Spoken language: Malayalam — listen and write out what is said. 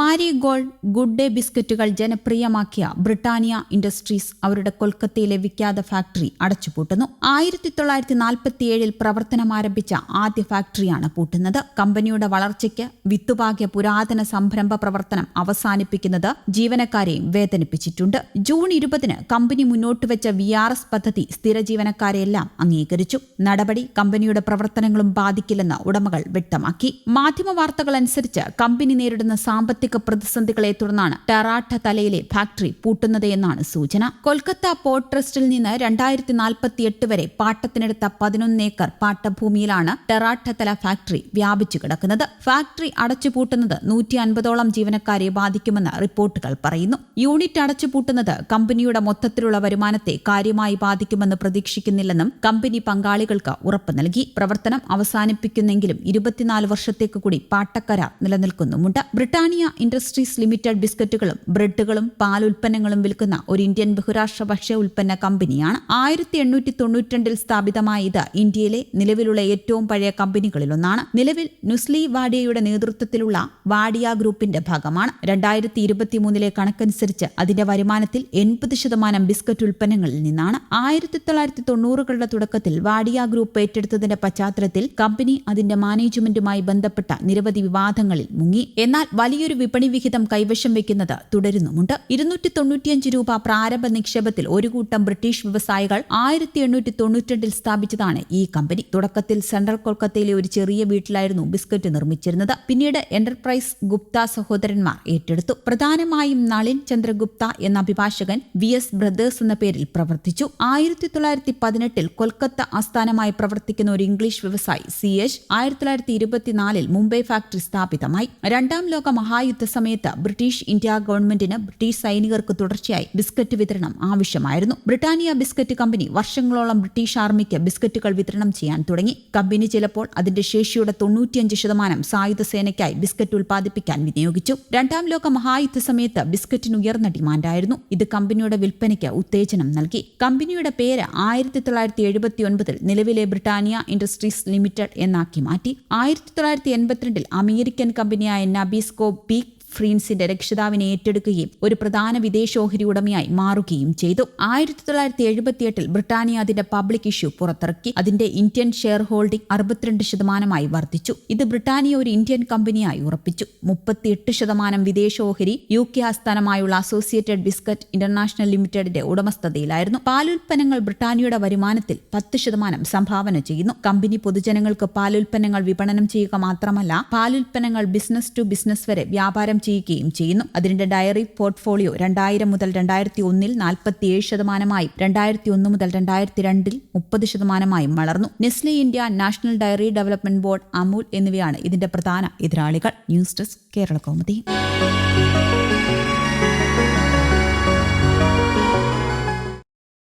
മാരി ഗോൾഡ് ഗുഡ് ഡേ ബിസ്ക്കറ്റുകൾ ജനപ്രിയമാക്കിയ ബ്രിട്ടാനിയ ഇൻഡസ്ട്രീസ് അവരുടെ കൊൽക്കത്തയിലെ വിഖ്യാത ഫാക്ടറി അടച്ചുപൂട്ടുന്നു. ആയിരത്തി തൊള്ളായിരത്തി നാൽപ്പത്തിയേഴിൽ പ്രവർത്തനം ആരംഭിച്ച ആദ്യ ഫാക്ടറിയാണ് പൂട്ടുന്നത്. കമ്പനിയുടെ വളർച്ചയ്ക്ക് വിത്തുപാകിയ പുരാതന സംരംഭ പ്രവർത്തനം അവസാനിപ്പിക്കുന്നത് ജീവനക്കാരെയും വേദനിപ്പിച്ചിട്ടുണ്ട്. ജൂൺ ഇരുപതിന് കമ്പനി മുന്നോട്ട് വെച്ച വി ആർ എസ് പദ്ധതി സ്ഥിര ജീവനക്കാരെയെല്ലാം അംഗീകരിച്ചു. നടപടി കമ്പനിയുടെ പ്രവർത്തനങ്ങളും ബാധിക്കില്ലെന്ന് ഉടമകൾ വ്യക്തമാക്കി. മാധ്യമ വാർത്തകൾ അനുസരിച്ച് കമ്പനി നേരിടുന്ന സാമ്പത്തിക പ്രതിസന്ധികളെ തുടർന്നാണ് ടെറാട്ട തലയിലെ ഫാക്ടറി പൂട്ടുന്നത് എന്നാണ് സൂചന. കൊൽക്കത്ത പോർട്ട് ട്രസ്റ്റിൽ നിന്ന് രണ്ടായിരത്തി നാൽപ്പത്തിയെട്ട് വരെ പാട്ടത്തിനെടുത്ത പതിനൊന്ന് ഏക്കർ പാട്ടഭൂമിയിലാണ് തല ഫാക്ടറി വ്യാപിച്ചു കിടക്കുന്നത്. ഫാക്ടറി അടച്ചുപൂട്ടുന്നത് നൂറ്റി അൻപതോളം ജീവനക്കാരെ ബാധിക്കുമെന്ന് റിപ്പോർട്ടുകൾ പറയുന്നു. യൂണിറ്റ് അടച്ചുപൂട്ടുന്നത് കമ്പനിയുടെ മൊത്തത്തിലുള്ള വരുമാനത്തെ കാര്യമായി ബാധിക്കുമെന്ന് പ്രതീക്ഷിക്കുന്നില്ലെന്നും കമ്പനി പങ്കാളികൾക്ക് ഉറപ്പ് നൽകി. പ്രവർത്തനം അവസാനിപ്പിക്കുന്നെങ്കിലും ഇരുപത്തിനാല് വർഷത്തേക്ക് കൂടി പാട്ടക്കരാർ നിലനിൽക്കുന്നുമുണ്ട്. ബ്രിട്ടാനിയ ഇൻഡസ്ട്രീസ് ലിമിറ്റഡ് ബിസ്ക്കറ്റുകളും ബ്രെഡുകളും പാൽ ഉൽപ്പന്നങ്ങളും വിൽക്കുന്ന ഒരു ഇന്ത്യൻ ബഹുരാഷ്ട്ര ഭക്ഷ്യ ഉൽപ്പന്ന കമ്പനിയാണ് ആയിരത്തി എണ്ണൂറ്റി തൊണ്ണൂറ്റിരണ്ടിൽ സ്ഥാപിതമായ ഇത് ഇന്ത്യയിലെ നിലവിലുള്ള ഏറ്റവും പഴയ കമ്പനികളിലൊന്നാണ്. നിലവിൽ നുസ്ലി വാഡിയയുടെ നേതൃത്വത്തിലുള്ള വാഡിയ ഗ്രൂപ്പിന്റെ ഭാഗമാണ്. രണ്ടായിരത്തി ഇരുപത്തിമൂന്നിലെ കണക്കനുസരിച്ച് അതിന്റെ വരുമാനത്തിൽ എൺപത് ശതമാനം ബിസ്ക്കറ്റ് ഉൽപ്പന്നങ്ങളിൽ നിന്നാണ്. ആയിരത്തി തൊള്ളായിരത്തി തൊണ്ണൂറുകളുടെ തുടക്കത്തിൽ വാഡിയ ഗ്രൂപ്പ് ഏറ്റെടുത്തതിന്റെ പശ്ചാത്തലത്തിൽ കമ്പനി അതിന്റെ മാനേജ്മെന്റുമായി ബന്ധപ്പെട്ട നിരവധി വിവാദങ്ങളിൽ മുങ്ങി. എന്നാൽ വലിയൊരു വിപണി വിഹിതം കൈവശം വെക്കുന്നത് തുടരുന്നുമുണ്ട്. ഇരുന്നൂറ്റി തൊണ്ണൂറ്റിയഞ്ച് രൂപ പ്രാരംഭ നിക്ഷേപത്തിൽ ഒരു കൂട്ടം ബ്രിട്ടീഷ് വ്യവസായികൾ ആയിരത്തി എണ്ണൂറ്റി തൊണ്ണൂറ്റിരണ്ടിൽ സ്ഥാപിച്ചതാണ് ഈ കമ്പനി. തുടക്കത്തിൽ സെൻട്രൽ കൊൽക്കത്തയിലെ ഒരു ചെറിയ വീട്ടിലായിരുന്നു ബിസ്ക്കറ്റ് നിർമ്മിച്ചിരുന്നത്. പിന്നീട് എന്റർപ്രൈസ് ഗുപ്ത സഹോദരന്മാർ ഏറ്റെടുത്തു. പ്രധാനമായും നളിൻ ചന്ദ്രഗുപ്ത എന്ന അഭിഭാഷകൻ വി എസ് ബ്രദേഴ്സ് എന്ന പേരിൽ പ്രവർത്തിച്ചു. ആയിരത്തി തൊള്ളായിരത്തി പതിനെട്ടിൽ കൊൽക്കത്ത ആസ്ഥാനമായി പ്രവർത്തിക്കുന്ന ഒരു ഇംഗ്ലീഷ് വ്യവസായി സി എച്ച് ആയിരത്തി തൊള്ളായിരത്തി ഇരുപത്തിനാലിൽ മുംബൈ ഫാക്ടറി സ്ഥാപിതമായി. രണ്ടാം ലോക മഹായുദ്ധ സമയത്ത് ബ്രിട്ടീഷ് ഇന്ത്യ ഗവൺമെന്റിന് ബ്രിട്ടീഷ് സൈനികർക്ക് തുടർച്ചയായി ബിസ്ക്കറ്റ് വിതരണം ആവശ്യമായിരുന്നു. ബ്രിട്ടാനിയ ബിസ്ക്കറ്റ് കമ്പനി വർഷങ്ങളോളം ബ്രിട്ടീഷ് ആർമിക്ക് ബിസ്ക്കറ്റുകൾ വിതരണം ചെയ്യാൻ തുടങ്ങി. കമ്പനി ചിലപ്പോൾ അതിന്റെ ശേഷിയുടെ തൊണ്ണൂറ്റിയഞ്ച് ശതമാനം സായുധ സേനയ്ക്കായി ബിസ്ക്കറ്റ് ഉൽപ്പാദിപ്പിക്കാൻ വിനിയോഗിച്ചു. രണ്ടാം ലോക മഹായുദ്ധ സമയത്ത് ബിസ്ക്കറ്റിന് ഉയർന്ന ഡിമാൻഡായിരുന്നു. ഇത് കമ്പനിയുടെ വിൽപ്പനയ്ക്ക് ഉത്തേജനം നൽകി. കമ്പനിയുടെ പേര് ആയിരത്തി തൊള്ളായിരത്തി എഴുപത്തി ഒൻപതിൽ നിലവിലെ ബ്രിട്ടാനിയ ഇൻഡസ്ട്രീസ് ലിമിറ്റഡ് എന്നാക്കി മാറ്റി. ആയിരത്തി തൊള്ളായിരത്തി എൺപത്തിരണ്ടിൽ അമേരിക്കൻ കമ്പനിയായ നബീസ്കോ പീക്ക് ഫ്രീൻസിന്റെ രക്ഷിതാവിനെ ഏറ്റെടുക്കുകയും ഒരു പ്രധാന വിദേശ ഓഹരി ഉടമയായി മാറുകയും ചെയ്തു. ആയിരത്തി തൊള്ളായിരത്തി എഴുപത്തിയെട്ടിൽ ബ്രിട്ടാനിയ അതിന്റെ പബ്ലിക് ഇഷ്യൂ പുറത്തിറക്കി. അതിന്റെ ഇന്ത്യൻ ഷെയർ ഹോൾഡിംഗ് അറുപത്തിരണ്ട് ശതമാനമായി വർദ്ധിച്ചു. ഇത് ബ്രിട്ടാനിയ ഒരു ഇന്ത്യൻ കമ്പനിയായി ഉറപ്പിച്ചു. മുപ്പത്തിയെട്ട് ശതമാനം വിദേശ ഓഹരി യു കെ ആസ്ഥാനമായുള്ള അസോസിയേറ്റഡ് ബിസ്ക്കറ്റ് ഇന്റർനാഷണൽ ലിമിറ്റഡിന്റെ ഉടമസ്ഥതയിലായിരുന്നു. പാലുൽപ്പന്നങ്ങൾ ബ്രിട്ടാനിയയുടെ വരുമാനത്തിൽ പത്ത് ശതമാനം സംഭാവന ചെയ്യുന്നു. കമ്പനി പൊതുജനങ്ങൾക്ക് പാലുൽപ്പന്നങ്ങൾ വിപണനം ചെയ്യുക മാത്രമല്ല പാലുൽപ്പന്നങ്ങൾ ബിസിനസ് ടു ബിസിനസ് വരെ വ്യാപാരം ചെയ്യുകയും ചെയ്യുന്നു. അതിന്റെ ഡയറി പോർട്ട്ഫോളിയോ രണ്ടായിരം മുതൽ രണ്ടായിരത്തി ഒന്നിൽ നാൽപ്പത്തിയേഴ് ശതമാനമായും രണ്ടായിരത്തി ഒന്ന് മുതൽ രണ്ടായിരത്തി രണ്ടിൽ മുപ്പത് ശതമാനമായും വളർന്നു Nestle India national dairy development board Amul എന്നിവയാണ് ഇതിന്റെ പ്രധാന എതിരാളികൾ. News desk Kerala Kaumudi.